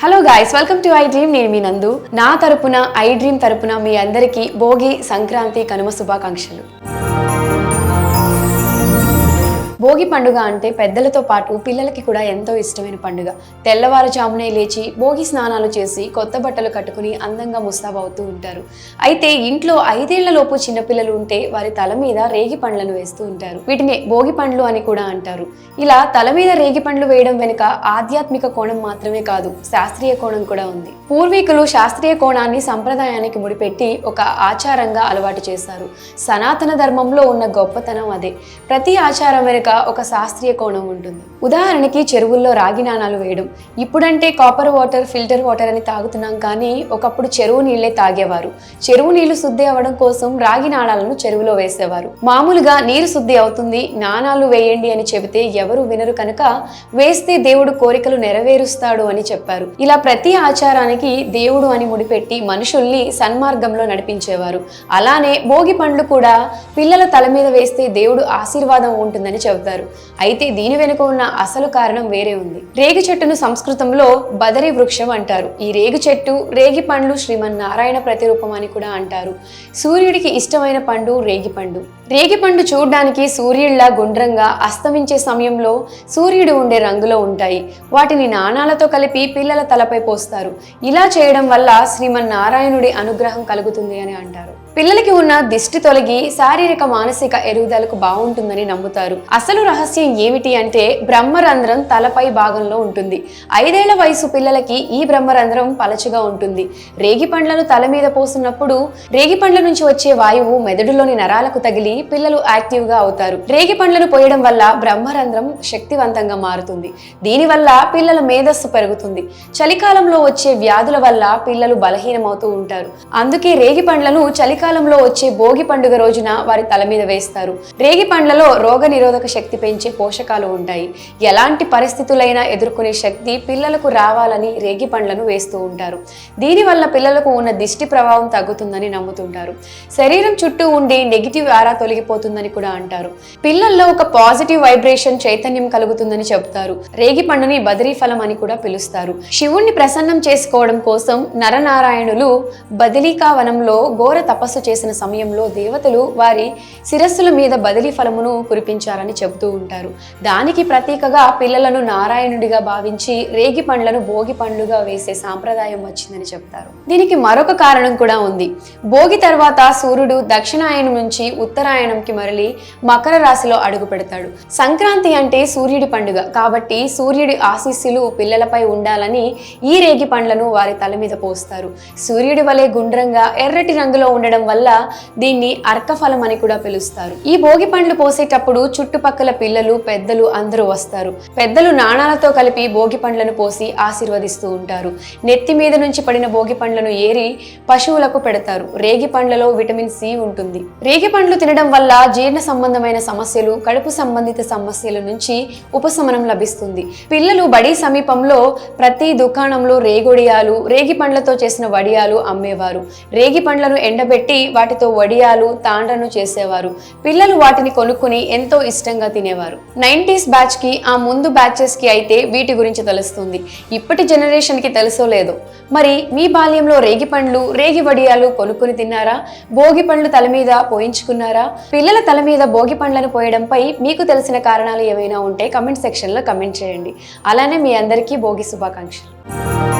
Hello guys welcome to I dream నేను మీ నందు. నా తరపున ఐ డ్రీమ్ తరపున మీ అందరికీ భోగి సంక్రాంతి కనుమ శుభాకాంక్షలు. భోగి పండుగ అంటే పెద్దలతో పాటు పిల్లలకి కూడా ఎంతో ఇష్టమైన పండుగ. తెల్లవారుజామునే లేచి భోగి స్నానాలు చేసి కొత్త బట్టలు కట్టుకుని అందంగా ముస్తాబవుతూ ఉంటారు. అయితే ఇంట్లో ఐదేళ్ళలోపు చిన్నపిల్లలు ఉంటే వారి తల మీద రేగి పండ్లను వేస్తూ ఉంటారు. వీటిని భోగి పండ్లు అని కూడా అంటారు. ఇలా తల మీద రేగి పండ్లు వేయడం వెనుక ఆధ్యాత్మిక కోణం మాత్రమే కాదు శాస్త్రీయ కోణం కూడా ఉంది. పూర్వీకులు శాస్త్రీయ కోణాన్ని సంప్రదాయానికి ముడిపెట్టి ఒక ఆచారంగా అలవాటు చేశారు. సనాతన ధర్మంలో ఉన్న గొప్పతనం అదే. ప్రతి ఆచారం వెనుక ఒక శాస్త్రీయ కోణం ఉంటుంది. ఉదాహరణకి చెరువుల్లో రాగి నాణాలు వేయడం. ఇప్పుడంటే కాపర్ వాటర్ ఫిల్టర్ వాటర్ అని తాగుతున్నాం కానీ ఒకప్పుడు చెరువు నీళ్ళే తాగేవారు. చెరువు నీళ్ళు శుద్ధి అవ్వడం కోసం రాగి నాణాలను చెరువులో వేసేవారు. మామూలుగా నీరు శుద్ధి అవుతుంది నాణాలు వేయండి అని చెబితే ఎవరు వినరు కనుక వేస్తే దేవుడు కోరికలు నెరవేరుస్తాడు అని చెప్పారు. ఇలా ప్రతి ఆచారానికి దేవుడు అని ముడిపెట్టి మనుషుల్ని సన్మార్గంలో నడిపించేవారు. అలానే భోగి పండ్లు కూడా పిల్లల తల మీద వేస్తే దేవుడు ఆశీర్వాదం ఉంటుందని చెబుతారు. అయితే దీని వెనుక ఉన్న అసలు కారణం వేరే ఉంది. రేగి చెట్టును సంస్కృతంలో బదరి వృక్షం అంటారు. ఈ రేగి చెట్టు రేగి పండ్లు శ్రీమన్నారాయణ ప్రతిరూపం అని కూడా అంటారు. సూర్యుడికి ఇష్టమైన పండు రేగి పండు. రేగి పండు చూడడానికి సూర్యుడిలా గుండ్రంగా అస్తమించే సమయంలో సూర్యుడు ఉండే రంగులో ఉంటాయి. వాటిని నాణాలతో కలిపి పిల్లల తలపై పోస్తారు. ఇలా చేయడం వల్ల శ్రీమన్నారాయణుడి అనుగ్రహం కలుగుతుంది అని అంటారు. పిల్లలకి ఉన్న దిష్టి తొలగి శారీరక మానసిక ఎరుగుదలకు బాగుంటుందని నమ్ముతారు. అసలు రహస్యం ఏమిటి అంటే బ్రహ్మరంధ్రం తలపై భాగంలో ఉంటుంది. ఐదేళ్ళ వయసు పిల్లలకి ఈ బ్రహ్మరంధ్రం పలచగా ఉంటుంది. రేగి పండ్లను తల మీద పోసినప్పుడు రేగి పండ్ల నుంచి వచ్చే వాయువు మెదడులోని నరాలకు తగిలి పిల్లలు యాక్టివ్గా అవుతారు. రేగి పండ్లను పోయడం వల్ల బ్రహ్మరంధ్రం శక్తివంతంగా మారుతుంది. దీనివల్ల పిల్లల మేధస్సు పెరుగుతుంది. చలికాలంలో వచ్చే వ్యాధుల వల్ల పిల్లలు బలహీనమవుతూ ఉంటారు. అందుకే రేగి పండ్లను చలికాలం చలికాలంలో వచ్చే భోగి పండుగ రోజున వారి తల మీద వేస్తారు. రేగి పండ్లలో రోగ నిరోధక శక్తి పెంచే పోషకాలు ఉంటాయి. ఎలాంటి పరిస్థితులైనా ఎదుర్కొనే శక్తి పిల్లలకు రావాలని రేగి పండ్లను వేస్తూ ఉంటారు. దీనివల్ల పిల్లలకు ఉన్న దిష్టి ప్రభావం తగ్గుతుందని నమ్ముతుంటారు. శరీరం చుట్టూ ఉండే నెగిటివ్ ఆరా తొలగిపోతుందని కూడా అంటారు. పిల్లల్లో ఒక పాజిటివ్ వైబ్రేషన్ చైతన్యం కలుగుతుందని చెబుతారు. రేగి పండుని బదిరీ ఫలం అని కూడా పిలుస్తారు. శివుణ్ణి ప్రసన్నం చేసుకోవడం కోసం నరనారాయణులు బదిలీకా వనంలో ఘోర తపస్సు చేసిన సమయంలో దేవతలు వారి శిరస్సుల మీద బదిలీ ఫలమును కురిపించారని చెబుతూ ఉంటారు. దానికి ప్రతీకగా పిల్లలను నారాయణుడిగా భావించి రేగి పండ్లను భోగి పండ్లుగా వేసే సాంప్రదాయం వచ్చిందని చెప్తారు. దీనికి మరొక కారణం కూడా ఉంది. భోగి తర్వాత సూర్యుడు దక్షిణాయనం నుంచి ఉత్తరాయణంకి మరలి మకర రాశిలో అడుగు పెడతాడు. సంక్రాంతి అంటే సూర్యుడి పండుగ. కాబట్టి సూర్యుడి ఆశీస్సులు పిల్లలపై ఉండాలని ఈ రేగి పండ్లను వారి తల మీద పోస్తారు. సూర్యుడి వలె గుండ్రంగా ఎర్రటి రంగులో ఉండడం వల్ల దీన్ని అర్కఫలం అని కూడా పిలుస్తారు. ఈ భోగి పండ్లు పోసేటప్పుడు చుట్టుపక్కల పిల్లలు పెద్దలు అందరూ వస్తారు. పెద్దలు నాణాలతో కలిపి భోగి పండ్లను పోసి ఆశీర్వదిస్తూ ఉంటారు. నెత్తి మీద నుంచి పడిన భోగి పండ్లను ఏరి పశువులకు పెడతారు. రేగి పండ్లలో విటమిన్ సి ఉంటుంది. రేగి పండ్లు తినడం వల్ల జీర్ణ సంబంధమైన సమస్యలు కడుపు సంబంధిత సమస్యల నుంచి ఉపశమనం లభిస్తుంది. పిల్లలు బడి సమీపంలో ప్రతి దుకాణంలో రేగొడియాలు రేగి పండ్లతో చేసిన వడియాలు అమ్మేవారు. రేగి పండ్లను ఎండబెట్టి వాటితో వడియాలు తాండ్రను చేసేవారు. పిల్లలు వాటిని కొనుక్కుని ఎంతో ఇష్టంగా తినేవారు. నైంటీస్ బ్యాచ్కి ఆ ముందు బ్యాచెస్కి అయితే వీటి గురించి తెలుస్తుంది. ఇప్పటి జనరేషన్కి తెలుసో లేదో. మరి మీ బాల్యంలో రేగి పండ్లు రేగి వడియాలు కొనుక్కుని తిన్నారా? భోగి పండ్లు తల మీద పోయించుకున్నారా? పిల్లల తల మీద భోగి పండ్లను పోయడంపై మీకు తెలిసిన కారణాలు ఏమైనా ఉంటే కమెంట్ సెక్షన్లో కమెంట్ చేయండి. అలానే మీ అందరికీ భోగి శుభాకాంక్షలు.